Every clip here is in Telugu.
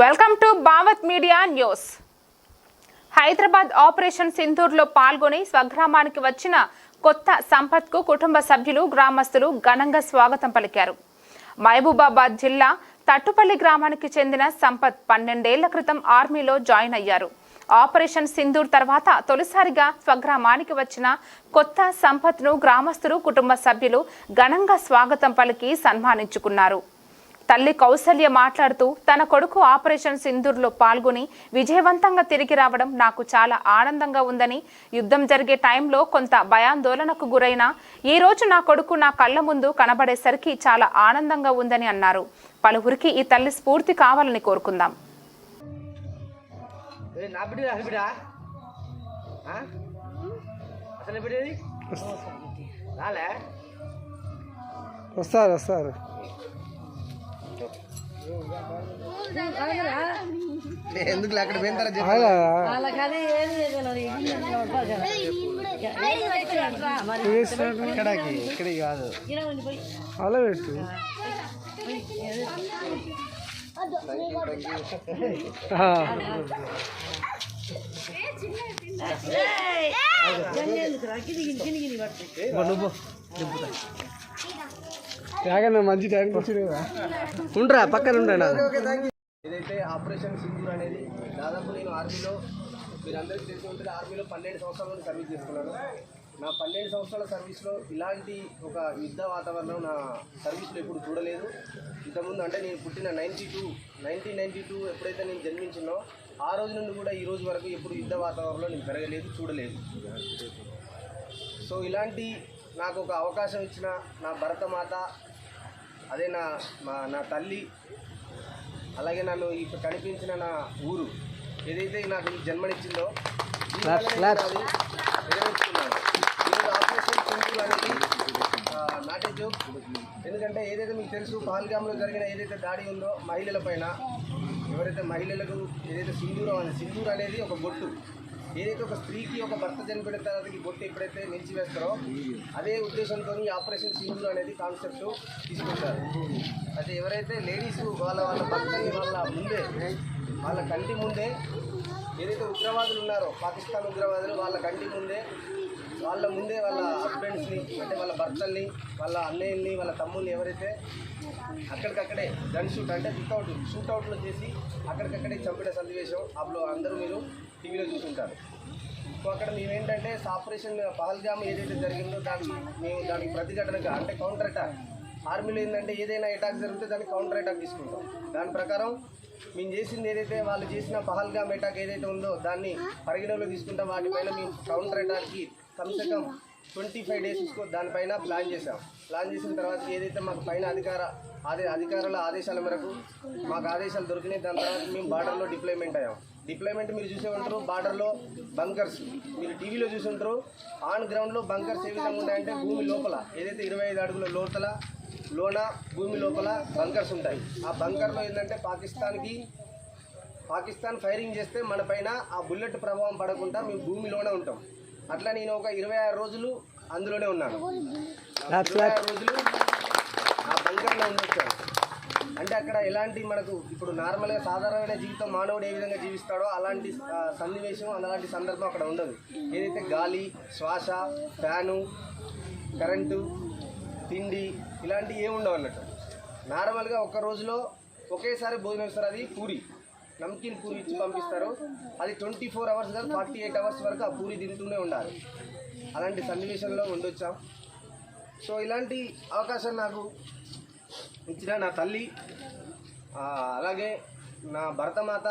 Welcome to Bhavath media news. Hyderabad operation సింధూర్లో పాల్గొని స్వగ్రామానికి వచ్చిన కొత్త సంపత్కు కుటుంబ సభ్యులు గ్రామస్తులు ఘనంగా స్వాగతం పలికారు. మహబూబాబాద్ జిల్లా తట్టుపల్లి గ్రామానికి చెందిన సంపత్ పన్నెండేళ్ళ క్రితం ఆర్మీలో జాయిన్ అయ్యారు. ఆపరేషన్ సింధూర్ తర్వాత తొలిసారిగా స్వగ్రామానికి వచ్చిన కొత్త సంపత్ను గ్రామస్తులు కుటుంబ సభ్యులు ఘనంగా స్వాగతం పలికి సన్మానించుకున్నారు. తల్లి కౌసల్య మాట్లాడుతూ తన కొడుకు ఆపరేషన్ సింధూర్లో పాల్గొని విజయవంతంగా తిరిగి రావడం నాకు చాలా ఆనందంగా ఉందని యుద్ధం జరిగే టైంలో కొంత భయాందోళనకు గురైన ఈ రోజు నా కొడుకు నా కళ్ళ ముందు కనబడేసరికి చాలా ఆనందంగా ఉందని అన్నారు. పలువురికి ఈ తల్లి స్ఫూర్తి కావాలని కోరుకుందాం. వస్తారు వస్తారు. ఎందుకు అక్కడ పోయిన తర్వాత ఇక్కడికి ఇక్కడికి కాదు అలా పెట్టు నువ్వు పో. మంచి కదా. ఉండరా పక్కన ఉండరా ఏదైతే ఆపరేషన్ సింధూర్ అనేది దాదాపు నేను ఆర్మీలో మీరందరికీ తెలిసి ఉంటుంది ఆర్మీలో పన్నెండు సంవత్సరాల సర్వీస్ చేస్తున్నాను. నా పన్నెండు సంవత్సరాల సర్వీస్లో ఇలాంటి ఒక యుద్ధ వాతావరణం నా సర్వీస్లో ఎప్పుడు చూడలేదు. ఇంతకుముందు అంటే నేను పుట్టిన ninety two nineteen ninety two ఎప్పుడైతే నేను జన్మించినో ఆ రోజు నుండి కూడా ఈ రోజు వరకు ఎప్పుడు యుద్ధ వాతావరణంలో నేను పెరగలేదు చూడలేదు. సో ఇలాంటి నాకు ఒక అవకాశం ఇచ్చిన నా భరతమాత అదే నా మా నా తల్లి అలాగే నన్ను ఇప్పుడు కనిపించిన నా ఊరు ఏదైతే నాకు జన్మనిచ్చిందో నెరవేర్చుకున్నాను. ఈరోజు ఆపరేషన్ అనేది ఎందుకంటే ఏదైతే మీకు తెలుసు పహల్గామ్లో జరిగిన ఏదైతే దాడి ఉందో మహిళల పైన ఎవరైతే మహిళలకు ఏదైతే సింధూరం అనేది సింధూర్ అనేది ఒక బొట్టు ఏదైతే ఒక స్త్రీకి ఒక భర్త చనిపోయిన తర్వాత బొట్టు ఎప్పుడైతే నిలిచివేస్తారో అదే ఉద్దేశంతో ఈ ఆపరేషన్ సింధూర్ అనేది కాన్సెప్ట్ తీసుకుంటారు. అయితే ఎవరైతే లేడీస్ వాళ్ళ వాళ్ళ భర్తని వాళ్ళ ముందే వాళ్ళ కంటి ముందే ఏదైతే ఉగ్రవాదులు ఉన్నారో పాకిస్తాన్ ఉగ్రవాదులు వాళ్ళ కంటి ముందే వాళ్ళ ముందే వాళ్ళ హస్బెండ్స్ని అంటే వాళ్ళ భర్తల్ని వాళ్ళ అన్నయ్యల్ని వాళ్ళ తమ్ముల్ని ఎవరైతే అక్కడికక్కడే గన్ షూట్ అంటే వితౌట్ షూట్అవుట్లు చేసి అక్కడికక్కడే చంపిన సన్నివేశం. అప్పుడు అందరూ మీరు టీవీలో చూసుంటారు సో అక్కడ మేమేంటంటే ఆపరేషన్ పహల్గామ్ ఏదైతే జరిగిందో దానికి మేము దానికి ప్రతిఘటనగా అంటే కౌంటర్ అటాక్ ఆర్మీలో ఏంటంటే ఏదైనా అటాక్ జరిగితే దానికి కౌంటర్ అటాక్ తీసుకుంటాం. దాని ప్రకారం మేము చేసింది ఏదైతే వాళ్ళు చేసిన పహల్గామ్ అటాక్ ఏదైతే ఉందో దాన్ని పరిగణలో తీసుకుంటాం. వాటిపైన మేము కౌంటర్ అటాక్కి కమ్సే కమ్ ట్వంటీ ఫైవ్ డేస్ తీసుకో దానిపైన ప్లాన్ చేసాం ప్లాన్ చేసిన తర్వాత ఏదైతే మాకు పైన అధికార అదే అధికారుల ఆదేశాల మేరకు మాకు ఆదేశాలు దొరికినాయి. దాని తర్వాత మేము బార్డర్లో డిప్లాయ్మెంట్ అయ్యాం. డిప్లాయ్మెంట్ మీరు చూసే ఉంటారు బార్డర్లో బంకర్స్ మీరు టీవీలో చూసి ఉంటారు ఆన్ గ్రౌండ్లో బంకర్స్ ఏ విధంగా ఉంటాయంటే భూమి లోపల ఏదైతే ఇరవై ఐదు అడుగుల లోతల లోన భూమి లోపల బంకర్స్ ఉంటాయి. ఆ బంకర్లో ఏంటంటే పాకిస్తాన్కి పాకిస్తాన్ ఫైరింగ్ చేస్తే మన పైన ఆ బుల్లెట్ ప్రభావం పడకుండా మేము భూమిలోనే ఉంటాం. అట్లా నేను ఒక ఇరవై ఆరు రోజులు అందులోనే ఉన్నాను. ఇరవై ఆరు రోజులు ఆ బంకర్లో ఉండొచ్చాను అంటే అక్కడ ఎలాంటి మనకు ఇప్పుడు నార్మల్గా సాధారణమైన జీవితం మానవుడు ఏ విధంగా జీవిస్తాడో అలాంటి సన్నివేశం అలాంటి సందర్భం అక్కడ ఉండదు. ఏదైతే గాలి శ్వాస ఫ్యాను కరెంటు తిండి ఇలాంటివి ఏమి ఉండవు అన్నట్టు. నార్మల్గా ఒక్క రోజులో ఒకేసారి భోజనం ఇస్తారు. అది పూరి. నమ్కిన్ పూరి ఇచ్చి పంపిస్తారు. అది ట్వంటీ ఫోర్ అవర్స్ కాదు ఫార్టీ ఎయిట్ అవర్స్ వరకు ఆ పూరి తింటూనే ఉండాలి. అలాంటి సన్నివేశంలో ఉండొచ్చాం. సో ఇలాంటి అవకాశం నాకు ఇచ్చిన నా తల్లి అలాగే నా భరతమాత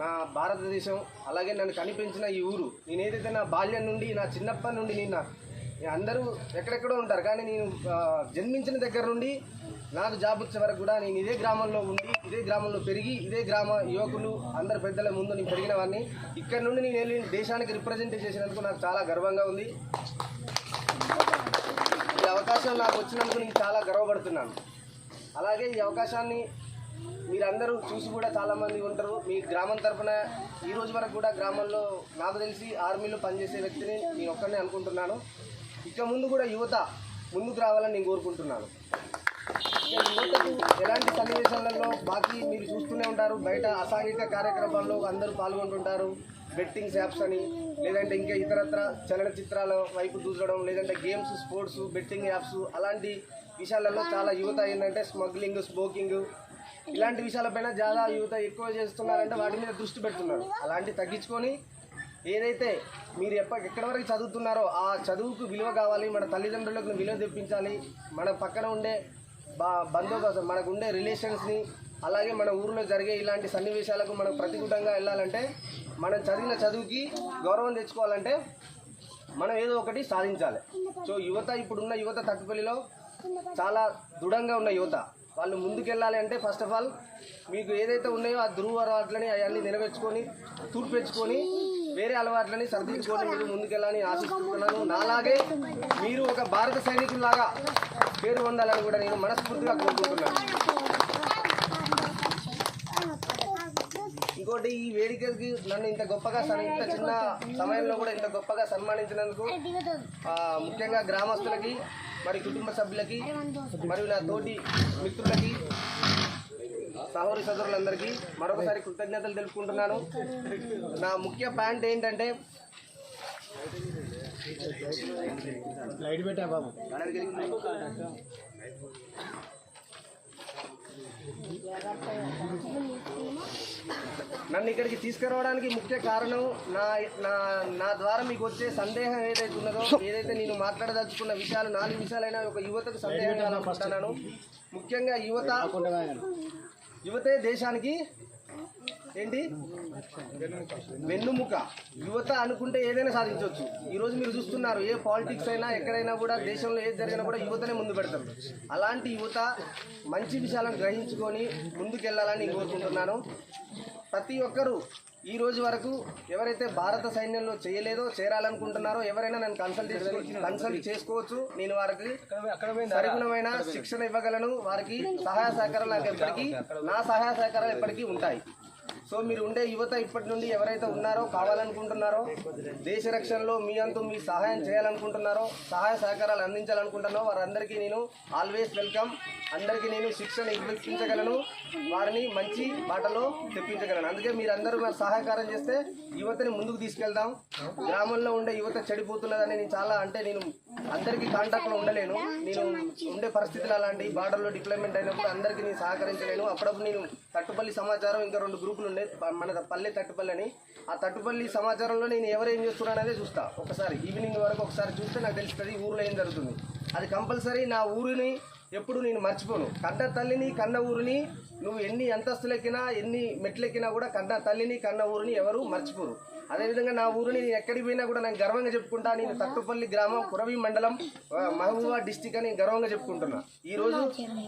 నా భారతదేశం అలాగే నన్ను కనిపించిన ఈ ఊరు. నేను ఏదైతే నా బాల్యం నుండి నా చిన్నప్పటి నుండి నేను అందరూ ఎక్కడెక్కడో ఉంటారు కానీ నేను జన్మించిన దగ్గర నుండి నాకు జాబ్ వచ్చే వరకు కూడా నేను ఇదే గ్రామంలో ఉండి ఇదే గ్రామంలో పెరిగి ఇదే గ్రామ యువకులు అందరి పెద్దల ముందు నేను పెరిగిన వాడిని. ఇక్కడ నుండి నేను వెళ్ళి దేశానికి రిప్రజెంట్ చేసినందుకు నాకు చాలా గర్వంగా ఉంది. ఈ అవకాశం నాకు వచ్చినందుకు నేను చాలా గర్వపడుతున్నాను. అలాగే ఈ అవకాశాన్ని మీరందరూ చూసి కూడా చాలామంది ఉంటారు. మీ గ్రామం తరఫున ఈ రోజు వరకు కూడా గ్రామంలో నాకు తెలిసి ఆర్మీలో పనిచేసే వ్యక్తిని నేను ఒక్కనే అనుకుంటున్నాను. ఇక ముందు కూడా యువత ముందుకు రావాలని నేను కోరుకుంటున్నాను. యువతకు ఎలాంటి సన్నివేశాలలో బాకీ మీరు చూస్తూనే ఉంటారు. బయట అసాంఘిక కార్యక్రమాల్లో అందరూ పాల్గొంటుంటారు. బెట్టింగ్స్ యాప్స్ అని లేదంటే ఇంకా ఇతరత్ర చలనచిత్రాల వైపు చూడడం లేదంటే గేమ్స్ స్పోర్ట్స్ బెట్టింగ్ యాప్స్ అలాంటి విషయాలలో చాలా యువత ఏంటంటే స్మగ్లింగ్ స్మోకింగ్ ఇలాంటి విషయాలపైన చాలా యువత ఎక్కువ చేస్తున్నారంటే వాటి మీద దృష్టి పెడుతున్నారు. అలాంటి తగ్గించుకొని ఏదైతే మీరు ఎప్ప ఎక్కడి వరకు చదువుతున్నారో ఆ చదువుకు విలువ కావాలి మన తల్లిదండ్రులకు విలువ తెప్పించాలి మన పక్కన ఉండే బా బందోబస్తు మనకు ఉండే రిలేషన్స్ని అలాగే మన ఊరిలో జరిగే ఇలాంటి సన్నివేశాలకు మనం ప్రతికూలంగా వెళ్ళాలంటే మనం చదివిన చదువుకి గౌరవం తెచ్చుకోవాలంటే మనం ఏదో ఒకటి సాధించాలి. సో యువత ఇప్పుడున్న యువత తట్టుపల్లిలో చాలా దృఢంగా ఉన్న యువత. వాళ్ళు ముందుకెళ్ళాలి అంటే ఫస్ట్ ఆఫ్ ఆల్ మీకు ఏదైతే ఉన్నాయో ఆ ధృవ అలవాట్లని అవన్నీ నెరవేర్చుకొని తూర్పెచ్చుకొని వేరే అలవాట్లని సరిదిద్దుకొని మీరు ముందుకెళ్ళాలని ఆశిస్తున్నాను. నాలాగే మీరు ఒక భారత సైనికులాగా పేరు పొందాలని కూడా నేను మనస్ఫూర్తిగా కోరుకుంటున్నాను. ఇంకోటి ఈ వేడుకకి నన్ను ఇంత గొప్పగా సన్- ఇంత చిన్న సమయంలో కూడా ఇంత గొప్పగా సన్మానించినందుకు ముఖ్యంగా గ్రామస్తులకి మరి కుటుంబ సభ్యులకి మరియు నా తోటి మిత్రులకి సహోదరి సోదరులందరికీ మరొకసారి కృతజ్ఞతలు తెలుపుకుంటున్నాను. నా ముఖ్య పాయింట్ ఏంటంటే లైట్ పెట్టా బాబు. నన్ను ఇక్కడికి తీసుకురావడానికి ముఖ్య కారణం నా నా నా ద్వారా మీకు వచ్చే సందేహం ఏదైతే ఉన్నదో ఏదైతే నేను మాట్లాడదలుచుకున్న విషయాలు నాలుగు విషయాలైనా ఒక యువతకు సందేహం కావాలనుకుంటున్నాను ముఖ్యంగా యువత యువతే దేశానికి ఏంటి? వెన్నుముక. యువత అనుకుంటే ఏదైనా సాధించవచ్చు. ఈరోజు మీరు చూస్తున్నారు ఏ పాలిటిక్స్ అయినా ఎక్కడైనా కూడా దేశంలో ఏది జరిగినా కూడా యువతనే ముందు పెడతారు. అలాంటి యువత మంచి విషయాలను గ్రహించుకొని ముందుకెళ్ళాలని కోరుకుంటున్నాను. ప్రతి ఒక్కరూ ఈ రోజు వరకు ఎవరైతే భారత సైన్యంలో చేయలేదో చేరాలనుకుంటున్నారో ఎవరైనా నన్ను కన్సల్ట్ కన్సల్ట్ చేసుకోవచ్చు. నేను వారికి సరిగుణమైన శిక్షణ ఇవ్వగలను. వారికి సహాయ సహకారాలు నాకు ఎప్పటికీ నా సహాయ సహకారాలు ఎప్పటికీ ఉంటాయి. సో మీరు ఉండే యువత ఇప్పటి నుండి ఎవరైతే ఉన్నారో కావాలనుకుంటున్నారో దేశ రక్షణలో మీ అంతు మీ సహాయం చేయాలనుకుంటున్నారో సహాయ సహకారాలు అందించాలనుకుంటున్నారో వారందరికీ నేను ఆల్వేస్ వెల్కమ్ అందరికీ నేను శిక్షణ ఇప్పించగలను. వారిని మంచి బాటలో తెప్పించగలను. అందుకే మీరందరూ నాకు సహాయకారం చేస్తే యువతని ముందుకు తీసుకెళ్దాం. గ్రామంలో ఉండే యువత చెడిపోతున్నదని నేను చాలా అంటే నేను అందరికీ కాంటాక్ట్లో ఉండలేను. నేను ఉండే పరిస్థితులు అలాంటి బార్డర్లో డిప్లాయ్మెంట్ అయినప్పుడు అందరికీ నేను సహకరించలేను. అప్పుడప్పుడు నేను తట్టుపల్లి సమాచారం ఇంకా రెండు గ్రూపులు పల్లె మన పల్లె తట్టుపల్లి అని ఆ తట్టుపల్లి సమాచారంలో నేను ఎవరేం ఏం చేస్తున్నాను అనేది చూస్తా. ఒకసారి ఈవినింగ్ వరకు ఒకసారి చూస్తే నాకు తెలుస్తుంది ఊర్లో ఏం జరుగుతుంది. అది కంపల్సరీ నా ఊరిని ఎప్పుడు నేను మర్చిపోను. కన్న తల్లిని కన్న ఊరిని నువ్వు ఎన్ని అంతస్తులెక్కినా ఎన్ని మెట్లెక్కినా కూడా కన్న తల్లిని కన్న ఊరిని ఎవరు మర్చిపోరు. అదేవిధంగా నా ఊరిని నేను ఎక్కడికి పోయినా కూడా నేను గర్వంగా చెప్పుకుంటా నేను తట్టుపల్లి గ్రామం కురవి మండలం మహబూబా డిస్టిక్ అని గర్వంగా చెప్పుకుంటున్నా. ఈ రోజు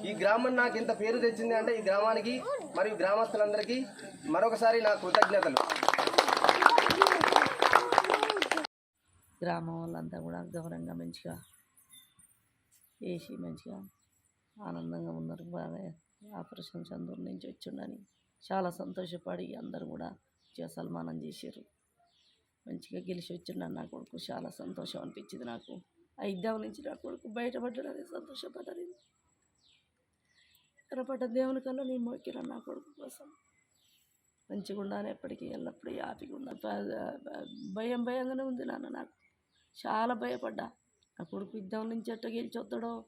ఈ గ్రామం నాకు ఇంత పేరు తెచ్చింది అంటే ఈ గ్రామానికి మరియు గ్రామస్తులందరికీ మరొకసారి నా కృతజ్ఞతలు. గ్రామం వాళ్ళంతా కూడా గౌరవంగా మంచిగా వేసి మంచిగా ఆనందంగా ఉన్నారు. బాగా ఆపరేషన్ చందూరు నుంచి వచ్చిండని చాలా సంతోషపడి అందరూ కూడా మంచిగా సన్మానం చేశారు. మంచిగా గెలిచి వచ్చిండు నా కొడుకు. చాలా సంతోషం అనిపించింది నాకు. ఆ యుద్ధం నుంచి నా కొడుకు బయటపడ్డాడని సంతోషపడ్డాను ఎర్రపడ్డ దేవుని కన్నా నేను మొక్కిన నా కొడుకు కోసం. మంచిగా ఉండాలి ఎప్పటికీ ఎల్లప్పుడూ హ్యాపీగా ఉండాలి. భయం భయంగానే ఉంది నాన్న నాకు. చాలా భయపడ్డా. నా కొడుకు యుద్ధం నుంచి ఎట్ట గెలిచి వస్తాడో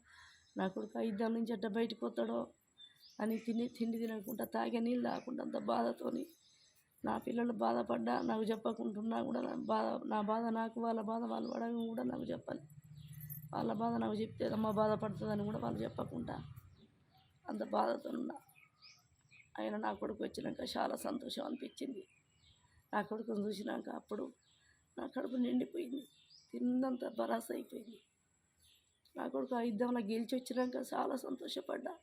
నా కొడుకు ఆ యుద్ధం నుంచి ఎట్ట బయటకు వస్తాడో అని తిని తిండి తినకుండా తాగే నీళ్ళు తాగకుండా అంత బాధతోని నా పిల్లలు బాధపడ్డా నాకు చెప్పకుంటున్నా కూడా నా బాధ నా బాధ నాకు వాళ్ళ బాధ వాళ్ళు పడగా కూడా నాకు చెప్పాలి. వాళ్ళ బాధ నాకు చెప్తే అమ్మ బాధపడుతుందని కూడా వాళ్ళు చెప్పకుండా అంత బాధతో ఉన్నా. ఆయన నా కొడుకు వచ్చినాక చాలా సంతోషం అనిపించింది. నా కొడుకుని చూసినాక అప్పుడు నా కడుపు నిండిపోయింది. తిన్నంత బరాస్ అయిపోయింది. నా కొడుకు ఆ యుద్ధంలో గెలిచి వచ్చినాక చాలా సంతోషపడ్డా.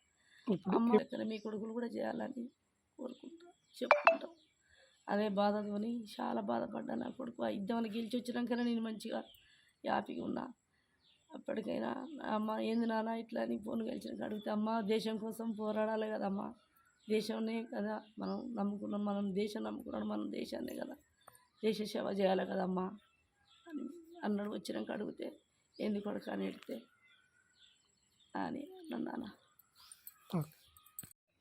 అమ్మ మీ కొడుకులు కూడా చేయాలని కోరుకుంటా చెప్పుకుంటాం. అదే బాధతోని చాలా బాధపడ్డా నా కొడుకు. ఆ యుద్ధంలో గెలిచి వచ్చినాకనే నేను మంచిగా హ్యాపీగా ఉన్నా. అప్పటికైనా అమ్మ ఏంది నాన్న ఇట్లా అని ఫోన్ కలిసినాక అడిగితే అమ్మ దేశం కోసం పోరాడాలి కదమ్మా. దేశంనే కదా మనం నమ్ముకున్నాం. మనం దేశం నమ్ముకున్నాడు మనం దేశాన్నే కదా. దేశ సేవ చేయాలి కదమ్మా. అని అన్నాడు. వచ్చినాక అడిగితే ఏంది కొడుకు? అని అడిగితే అని అన్నాను నాన్న.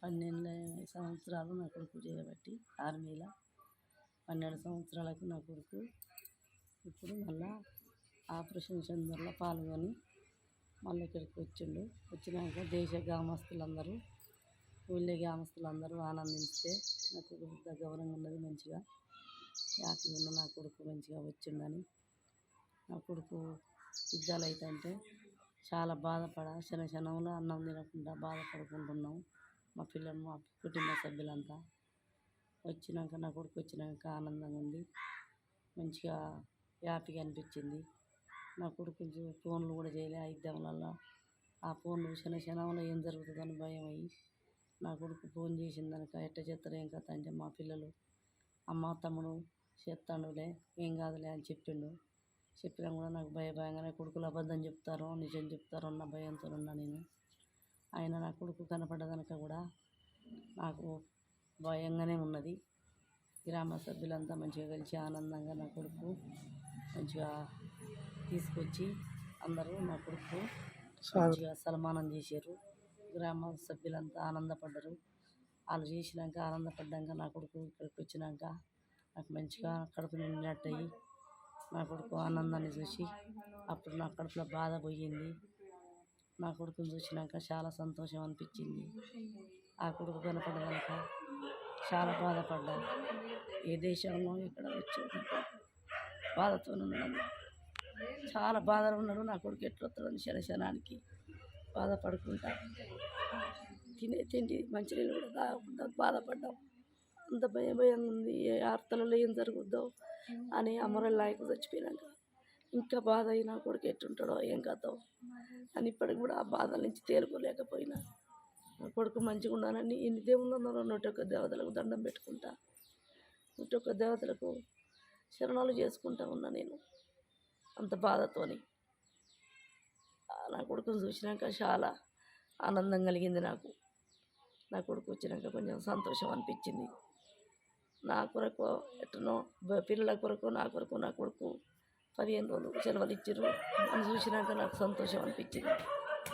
పన్నెండు సంవత్సరాలు నా కొడుకు చేయబట్టి ఆర్మీలో. పన్నెండు సంవత్సరాలకు నా కొడుకు. ఇప్పుడు మళ్ళా ఆపరేషన్ సెంటర్లో పాల్గొని మళ్ళీ ఇక్కడికి వచ్చిండు. వచ్చినాక దేశ గ్రామస్తులందరూ ఊళ్ళో గ్రామస్తులందరూ ఆనందిస్తే నాకు పెద్ద గౌరవంగా ఉన్నది మంచిగా హ్యాపీగా ఉన్న నా కొడుకు మంచిగా వచ్చిండని. నా కొడుకు యుద్ధాలు అవుతుంటే చాలా బాధపడ క్షణ క్షణంలో అన్నం తినకుండా బాధపడుకుంటున్నాం. మా పిల్లలు మా కుటుంబ సభ్యులంతా వచ్చినాక నా కొడుకు వచ్చినాక ఆనందంగా ఉంది. మంచిగా హ్యాపీగా అనిపించింది. నా కొడుకు ఫోన్లు కూడా చేయలే. ఆ ఆ ఫోన్లు క్షణ క్షణంలో ఏం జరుగుతుందని భయం అయ్యి నా కొడుకు ఫోన్ చేసిందనక ఎట్ట చేస్తారు ఏం కథ అంటే మా పిల్లలు అమ్మ తమ్ముడు చేస్తాడులే ఏం కాదులే అని చెప్పిండు. చెప్పినా కూడా నాకు భయ భయంగానే కొడుకులు అబద్ధం చెప్తారో నిజం చెప్తారో అన్న భయంతో ఉన్నా నేను. ఆయన నా కొడుకు కనపడ్డదనక కూడా నాకు భయంగానే ఉన్నది. గ్రామ సభ్యులంతా మంచిగా కలిసి ఆనందంగా నా కొడుకు మంచిగా తీసుకొచ్చి అందరూ నా కొడుకు మంచిగా సన్మానం చేశారు. గ్రామ సభ్యులంతా ఆనందపడ్డారు. వాళ్ళు చేసినాక ఆనందపడ్డాక నా కొడుకు ఇక్కడికి వచ్చినాక నాకు మంచిగా కడుపు నిండినట్టయి నా కొడుకు ఆనందాన్ని చూసి అప్పుడు నా కడుపులో బాధ పోయింది. నా కొడుకుని చూసినాక చాలా సంతోషం అనిపించింది. ఆ కొడుకు కనపడదాక చాలా బాధపడ్డాను ఏ దేశంలో ఇక్కడ వచ్చి బాధతో ఉన్నాను చాలా బాధలు ఉన్నాడు నా కొడుకు ఎట్లా శనశనానికి బాధపడుకుంటా. తినే తిండి మంచినీళ్ళు కూడా తాగకుండా బాధపడ్డాం. అంత భయం భయంగా ఉంది. ఏ ఆర్తలలో ఏం జరుగుద్దో అని అమరల్ నాయకు చచ్చిపోయినాక ఇంకా బాధ అయినా కొడుకు ఎట్టుంటాడో ఏం కథో అని ఇప్పటికి కూడా ఆ బాధల నుంచి తేలుకోలేకపోయినా. కొడుకు మంచిగా ఉండాలని ఎన్ని దేవుళ్ళు ఉన్నారో నూట ఒక్క దేవతలకు దండం పెట్టుకుంటా నూట ఒక్క దేవతలకు శరణాలు చేసుకుంటా ఉన్నా నేను అంత బాధతోని. నా కొడుకుని చూసినాక చాలా ఆనందం కలిగింది నాకు. నా కొడుకు వచ్చినాక కొంచెం సంతోషం అనిపించింది. నా కొరకు ఎట్టనో పిల్లల కొరకు నా కొరకు నా కొడుకు పదిహేను రోజులు సెలవులు ఇచ్చారు అని చూసినాక నాకు సంతోషం అనిపించింది.